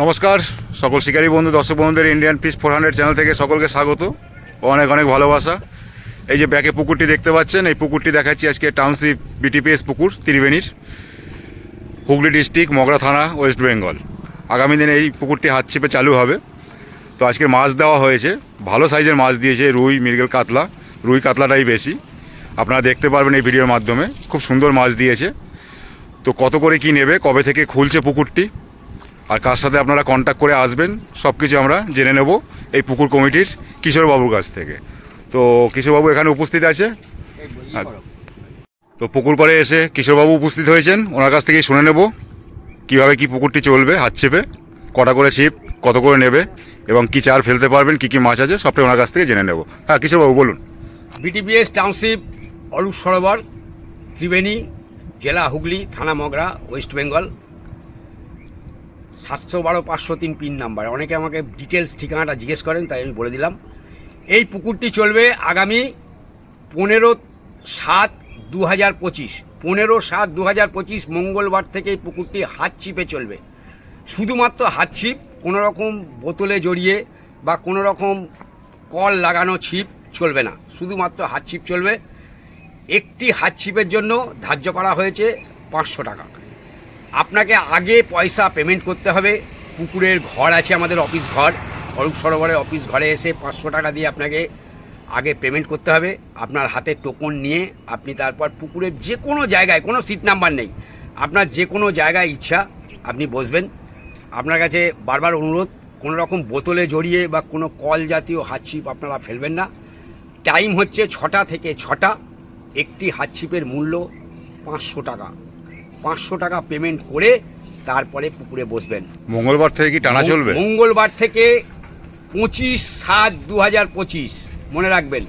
নমস্কার, সকল শিকারী বন্ধু, দর্শক বন্ধুদের Indian peace four hundred channel থেকে সকলকে স্বাগত। অনেক অনেক ভালোবাসা। এই যে ব্যাকে পুকুরটি দেখতে পাচ্ছেন, এই পুকুরটি দেখাচ্ছি আজকে টাউনশিপ বিটিপিএস পুকুর, ত্রিবেণীর, হুগলি ডিস্ট্রিক্ট, মগরা থানা, ওয়েস্ট বেঙ্গল। আগামী দিনে এই পুকুরটি হাত চেপে চালু হবে। তো আজকে মাছ দেওয়া হয়েছে, ভালো সাইজের মাছ দিয়েছে রুই, মৃগেল, কাতলা। রুই, কাতলাটাই বেশি। আপনারা দেখতে পারবেন এই ভিডিওর মাধ্যমে। খুব সুন্দর মাছ দিয়েছে। তো কত করে কি নেবে, কবে থেকে খুলছে পুকুরটি, আর কার সাথে আপনারা কন্ট্যাক্ট করে আসবেন সব কিছু আমরা জেনে নেব এই পুকুর কমিটির কিশোরবাবুর কাছ থেকে। তো কিশোরবাবু এখানে উপস্থিত আছে? তো পুকুর পাড়ে এসে কিশোরবাবু উপস্থিত হয়েছেন, ওনার কাছ থেকেই শুনে নেব কীভাবে কি পুকুরটি চলবে, হাত চেপে, কটা করে ছিপ, কত করে নেবে, এবং কি চার ফেলতে পারবেন, কি কি মাছ আছে, সবটাই ওনার কাছ থেকে জেনে নেব। হ্যাঁ কিশোরবাবু, বলুন। বিটিপিএস টাউনশিপ অরূপ সরোবর, ত্রিবেণী, জেলা হুগলি, থানা মগরা, ওয়েস্ট বেঙ্গল। সাতশো বারো, পাঁচশো তিন পিন নাম্বার। অনেকে আমাকে ডিটেলস ঠিকানাটা জিজ্ঞেস করেন, তাই আমি বলে দিলাম। এই পুকুরটি চলবে আগামী পনেরো সাত দু হাজার পঁচিশ। পনেরো সাত দু হাজার পঁচিশ মঙ্গলবার থেকে এই পুকুরটি হাত ছিপে চলবে। শুধুমাত্র হাত ছিপ কোনো রকম বোতলে জড়িয়ে বা কোনো রকম কল লাগানো ছিপ চলবে না। শুধুমাত্র হাত ছিপ চলবে। একটি হাত ছিপের জন্য ধার্য করা হয়েছে পাঁচশো টাকা। আপনাকে আগে পয়সা পেমেন্ট করতে হবে। পুকুরের ঘর আছে আমাদের অফিস ঘর। অরূপ সরোবরের অফিস ঘরে এসে পাঁচশো টাকা দিয়ে আপনাকে আগে পেমেন্ট করতে হবে। আপনার হাতে টোকন নিয়ে আপনি তারপর পুকুরের যে কোনো জায়গায়, কোনো সিট নাম্বার নেই। আপনার যে কোনো জায়গায় ইচ্ছা আপনি বসবেন। আপনার কাছে বারবার অনুরোধ, কোনো রকম বোতলে জড়িয়ে বা কোনো কল জাতীয় হাতছিপ আপনারা ফেলবেন না। টাইম হচ্ছে ছটা থেকে ছটা। একটি হাতছিপের মূল্য পাঁচশো টাকা। পাঁচশো টাকা পেমেন্ট করে তারপরে পুকুরে বসবেন। মঙ্গলবার থেকে কি টানা চলবে? মঙ্গলবার থেকে পঁচিশ সাত দু হাজার পঁচিশ মনে রাখবেন।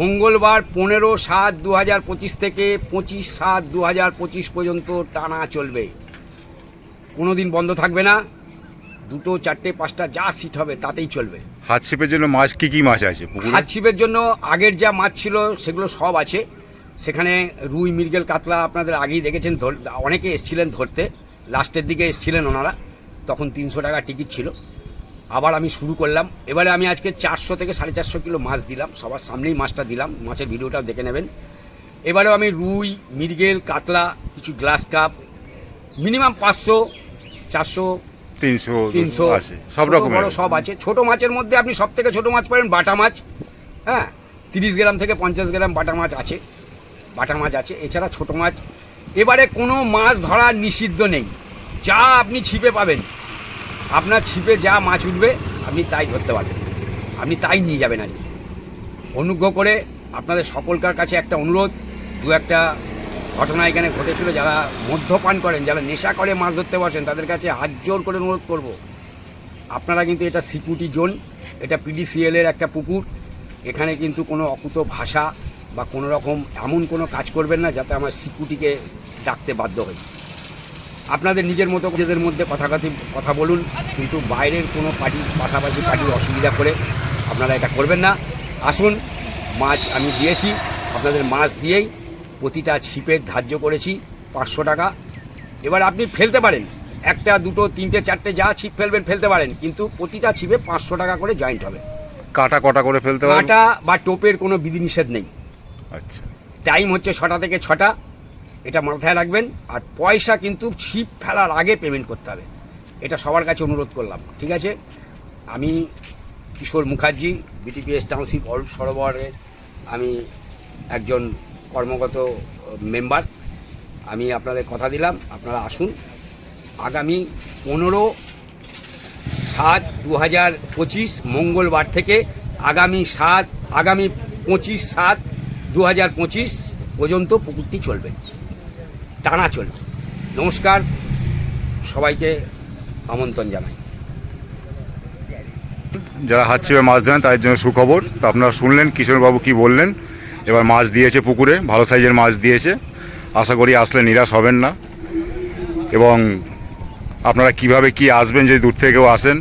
মঙ্গলবার পনেরো সাত দু হাজার পঁচিশ থেকে পঁচিশ সাত দু হাজার পঁচিশ পর্যন্ত টানা চলবে। কোনো দিন বন্ধ থাকবে না। দুটো চারটে পাঁচটা যা সিট হবে তাতেই চলবে। হাত ছিপের জন্য মাছ কি কি মাছ আছে পুকুরে? হাত ছিপের জন্য আগের যা মাছ ছিল সেগুলো সব আছে। সেখানে রুই মৃগেল কাতলা আপনাদের আগেই দেখেছেন ধর- অনেকে এসছিলেন ধরতে লাস্টের দিকে এসছিলেন ওনারা তখন তিনশো টাকা টিকিট ছিল। আবার আমি শুরু করলাম এবারে আমি আজকে চারশো থেকে সাড়ে চারশো কিলো মাছ দিলাম সবার সামনেই মাছটা দিলাম মাছের ভিডিওটাও দেখে নেবেন। এবারেও আমি রুই মৃগেল কাতলা কিছু গ্লাস কাপ মিনিমাম পাঁচশো চারশো তিনশো তিনশো আছে সব রকম বড় সব আছে। ছোট মাছের মধ্যে আপনি সব থেকে ছোট মাছ পাবেন বাটা মাছ হ্যাঁ? তিরিশ গ্রাম থেকে পঞ্চাশ গ্রাম বাটা মাছ আছে। বাটা মাছ আছে, এছাড়া ছোট মাছ। এবারে কোনো মাছ ধরার নিষিদ্ধ নেই। যা আপনি ছিপে পাবেন। আপনার ছিপে যা মাছ উঠবে, আপনি তাই ধরতে পারবেন। আপনি তাই নিয়ে যাবেন আর কি। অনুগ্রহ করে আপনাদের সকলকার কাছে একটা অনুরোধ। দু একটা ঘটনা এখানে ঘটেছিল, যারা মদ্যপান করেন, যারা নেশা করে মাছ ধরতে বসেন, তাদের কাছে হাত জোর করে অনুরোধ করব। আপনারা কিন্তু এটা সিকিউরিটি জোন, এটা পিডিসিএলের একটা পুকুর। এখানে কিন্তু কোনো অকুত ভাষা বা কোনো রকম এমন কোনো কাজ করবেন না যাতে আমার সিকিউরিটিকে ডাকতে বাধ্য হই। আপনাদের নিজের মতো নিজেদের মধ্যে কথাকাথি কথা বলুন কিন্তু বাইরের কোনো পার্টি পাশাপাশি পার্টির অসুবিধা করে আপনারা এটা করবেন না। আসুন মাছ আমি দিয়েছি আপনাদের মাছ দিয়েই প্রতিটা ছিপের ধার্য করেছি পাঁচশো টাকা। এবার আপনি ফেলতে পারেন একটা দুটো তিনটে চারটে যা ছিপ ফেলবেন ফেলতে পারেন কিন্তু প্রতিটা ছিপে পাঁচশো টাকা করে জয়েন্ট হবে। কাটা কটা করে ফেলতে কাঁটা বা টোপের কোনো বিধিনিষেধ নেই। আচ্ছা। টাইম হচ্ছে ছটা থেকে ছটা। এটা মাথায় রাখবেন। আর পয়সা কিন্তু ছিপ ফেলার আগে পেমেন্ট করতে হবে। এটা সবার কাছে অনুরোধ করলাম। ঠিক আছে? আমি কিশোর মুখার্জি বিটিপিএস টাউনশিপ অরূপ সরোবরের আমি একজন কর্মগত মেম্বার আমি আপনাদের কথা দিলাম। আপনারা আসুন। আগামী পনেরো সাত দু হাজার পঁচিশ মঙ্গলবার থেকে আগামী সাত, আগামী পঁচিশ সাত দু হাজার পঁচিশ পর্যন্ত পুকুরটি চলবে, টানা চলবে। নমস্কার, সবাইকে আমন্ত্রণ জানাই। যারা হাত চেপে মাছ ধরেন, তাদের জন্য সুখবর। তো আপনারা শুনলেন, কিশোরবাবু কি বললেন? এবার মাছ দিয়েছে পুকুরে, ভালো সাইজের মাছ দিয়েছে। আশা করি আসলে নিরাশ হবেন না। এবং আপনারা কীভাবে কি আসবেন, যদি দূর থেকেও আসেন,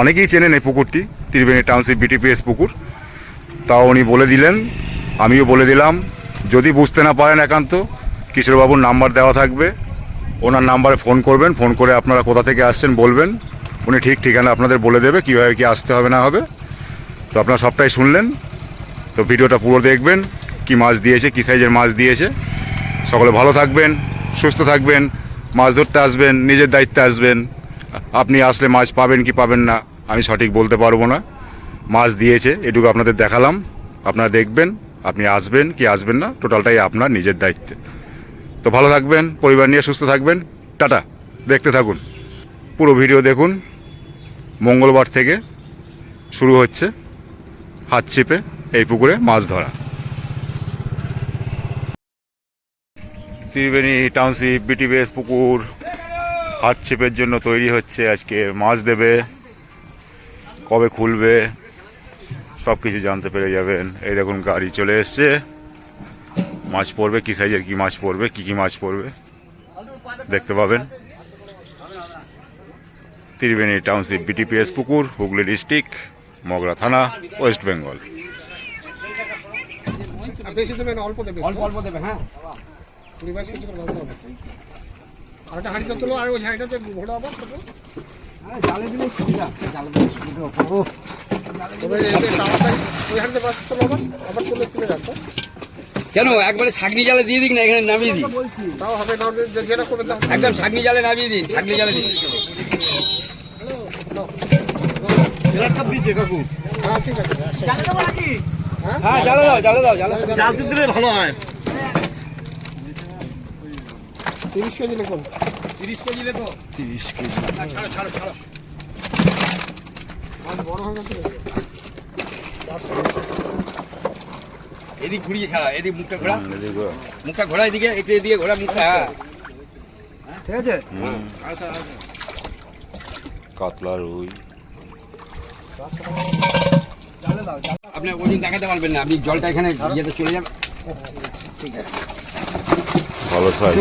অনেকেই চেনেন এই পুকুরটি, ত্রিবেণী টাউনশিপ বিটিপিএস পুকুর। তাও উনি বলে দিলেন আমিও বলে দিলাম, যদি বুঝতে না পারেন একান্ত, কিশোরবাবুর নাম্বার দেওয়া থাকবে। ওনার নাম্বারে ফোন করবেন, ফোন করে আপনারা কোথা থেকে আসছেন বলবেন। উনি ঠিক ঠিকানা আপনাদের বলে দেবে, কীভাবে কি আসতে হবে না হবে। তো আপনারা সবটাই শুনলেন। তো ভিডিওটা পুরো দেখবেন, কি মাছ দিয়েছে, কী সাইজের মাছ দিয়েছে। সকলে ভালো থাকবেন, সুস্থ থাকবেন, মাছ ধরতে আসবেন, নিজের দায়িত্বে আসবেন। আপনি আসলে মাছ পাবেন কি পাবেন না, আমি সঠিক বলতে পারব না। মাছ দিয়েছে, এটুকু আপনাদের দেখালাম, আপনারা দেখবেন। আপনি আসবেন কি আসবেন না টোটালটাই আপনার নিজের দায়িত্বে। তো ভালো থাকবেন, পরিবার নিয়ে সুস্থ থাকবেন, টাটা, দেখতে থাকুন। পুরো ভিডিও দেখুন, মঙ্গলবার থেকে শুরু হচ্ছে হাত চিপে এই পুকুরে মাছ ধরা। ত্রিবেণী টাউনশিপ বিটিবিএস পুকুর হাত ছিপের জন্য তৈরি হচ্ছে আজকে মাছ দেবে, কবে খুলবে সব কিছু জানতে পেরে যাবেন। এই দেখুন গাড়ি চলে এসছে। মাছ পড়বে কী সাইজের কী মাছ পড়বে কী কী মাছ পড়বে দেখতে পাবেন। ত্রিবেণী টাউনশিপ বিটিপিএস পুকুর হুগলি ডিস্ট্রিক্ট মগরা থানা ওয়েস্ট বেঙ্গল। বেশি দেবেন অল্প দেবেন। অল্প অল্প দেবে হ্যাঁ। কুড়ি বাইশ কেজি করে ভাজতে হবে। আর একটা হাঁড়িতে তোলো আর ওই হাঁড়িটাতে ঘোরা আবার ছোটো। জালে দিলে সুবিধা। জালে দিলে সুবিধা কেন? একবারে ছাগনি জালে দিয়ে দিক না এখানে নামিয়ে দিই। তাও হবে না হলে যেটা করে দাও একদম ছাগনি জালে নামিয়ে দিন ছাগনি জালে দিন। হ্যাঁ ঠিক হ্যাঁ জালে দাও দাও। জাল দিলে ভালো হয়। তিরিশ কেজি লিখুন তিরিশ কেজি লেতো তিরিশ কেজি। ছাড়ো ছাড়ো ছাড়ো। হয়ে গেছে এদিক ঘুরিয়ে ছাড়া এদিক মুখটা ঘোরা। মুখটা ঘোরা এদিকে একটু এদিকে ঘোরা মুখটা। হ্যাঁ। ঠিক আছে? কাতলা রুই। আপনি ওজন দেখাতে পারবেন না আপনি জলটা এখানে ইয়েতে চলে যাবে ভালো সাইজ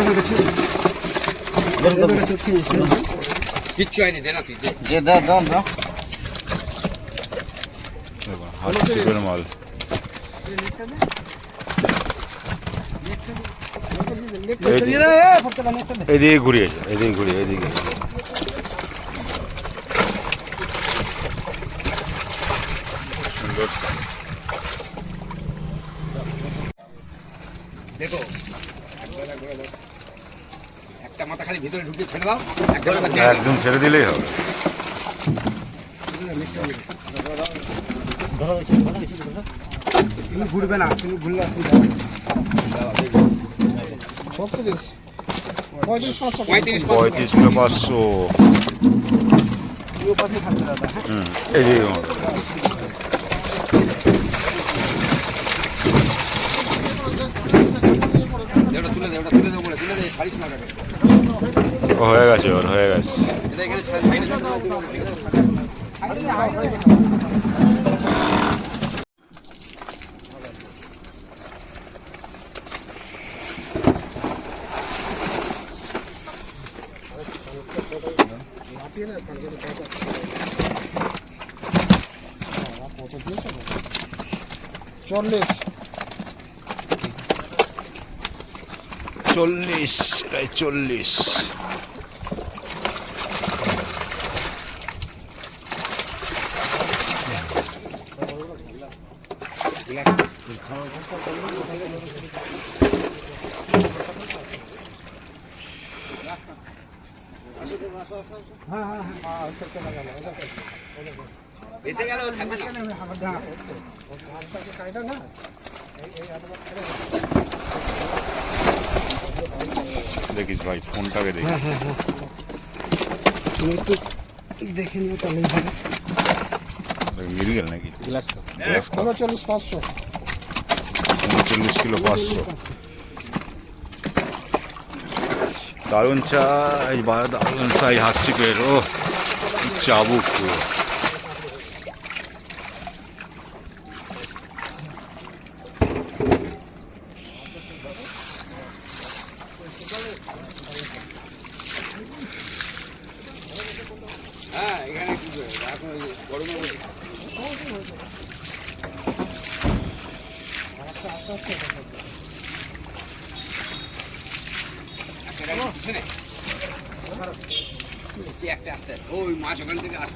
কিচ্ছু হয়নি দে না তুই দে। যে দাও দাও দাও হাত মাল। এদিকে ঘুরিয়েছে এদিকে ঘুরিয়ে এদিকে। সুন্দর দেখো একটা মাথা খালি ভিতরে ঢুকিয়ে ছেড়ে দাও একটা মাথা ছেড়ে দাও। একদম ছেড়ে দিলেই হবে। তুমি ঘুরবে না তুমি ঘুরলে পঁয়ত্রিশ কিলো পাঁচশো ওটাকে। ও, হয়ে গেছে ওর হয়ে গেছে ছাড়। চল্লিশ চল্লিশ এটাই চল্লিশ এসে গেল থাকবে না। দেখিস ভাই ফোনটাকে দেখি তুমি একটু দেখে নিও তাহলেই মিল গেল নাকি? উনচল্লিশ পাঁচশো। উনচল্লিশ কিলো পাঁচশো। দারুণ চাই বা দারুণ চাই হাত চিপের। ও চাবুক পুরো হ্যাঁ এখানে কি করে? এখন ওই গরমে বসে। পিছনে এই একটা ওই মাছ ওখান থেকে মাছ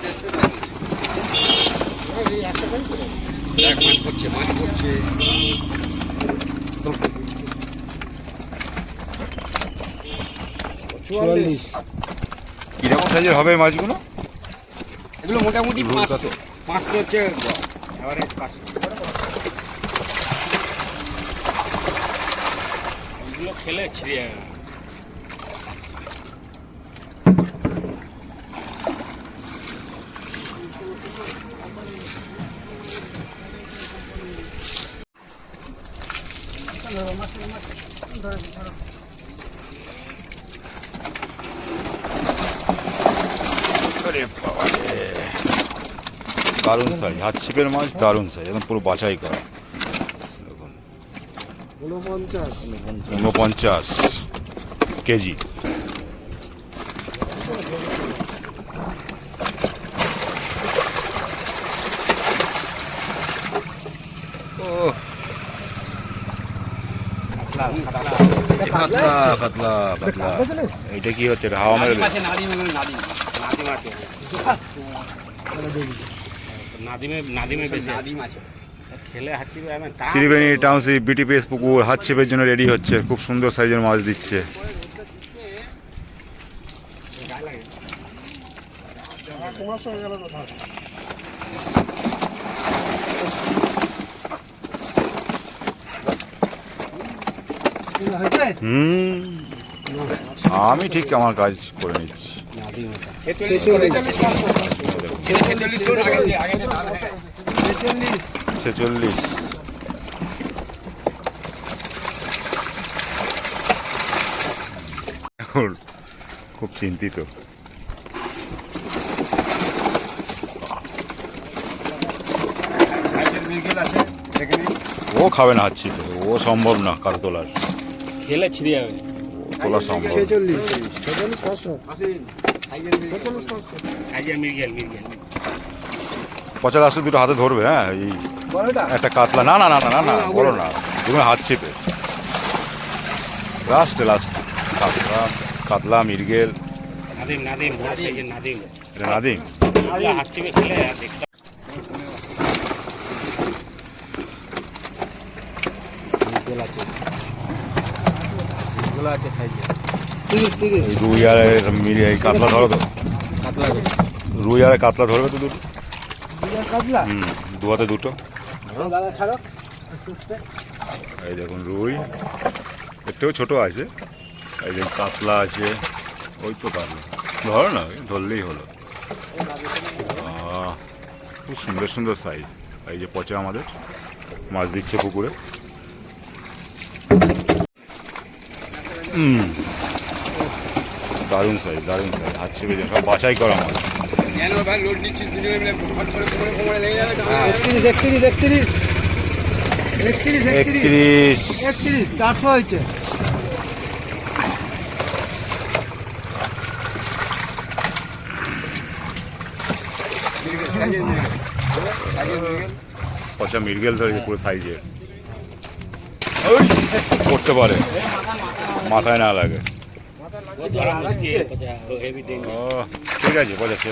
কীরকম সাইজের হবে মাছগুলো? এগুলো মোটামুটি পাঁচশো পাঁচশো হচ্ছে এবারে পাঁচশো এগুলো খেলে ছিঁড়ে যাবে না। দারুণ সাইজ হাত ছিপের মাছ দারুণ সাইজ একদম পুরো বাছাই করা ঊনপঞ্চাশ কেজি কাতলা কাতলা কাতলা এটা কি হচ্ছে হাওয়া মেরে নাদিম নাদিম বেশি নাদিম আছে। খেলে আমি ত্রিবেণী টাউনশিপ বিটিপিএস পুকুর হাত ছিপের জন্য রেডি হচ্ছে। খুব সুন্দর সাইজের মাছ দিচ্ছে। হুম। আমি ঠিক আমার কাজ করে নিচ্ছি। ছেচল্লিশ। খুব চিন্তিত। ও খাবে না হাচ্ছি ও সম্ভব না কারও তোলার। খেলে ছিঁড়ে যাবে। তোলা সম্ভব ছেচল্লিশ। ছেচল্লিশ পাঁচশো। আইয়া মির্গেল মির্গেল পচা লাস্টে দুটো হাতে ধরবে হ্যাঁ? এই একটা কাতলা। না না না না না না বলো না। তুমি হাত চেপে। লাস্টে লাস্ট কাতলা কাতলা মির্গেল। নাদিম রুই আর কাতলা ধরো তো। রুই আর কাতলা ধরবে তো দুটো। কাতলা হুম দু হাতে দুটো দাদা ছাড়ো। এই দেখুন রুই। থেকেও ছোটো আছে। এই যে কাতলা আছে। ওই তো কাতলা। ধরো না ধরলেই হলো। খুব সুন্দর সুন্দর সাইজ এই যে পচা আমাদের। মাছ দিচ্ছে পুকুরে। দারুণ সাইজ দারুণ সাইজ হাত দিয়ে সব বাছাই করা মাছ। একত্রিশ একত্রিশ চারশো হয়েছে। পচা মির্গেল ধরে পুরো সাইজের করতে পারে। মাথায় না লাগে। ঠিক আছে বোঝাচ্ছে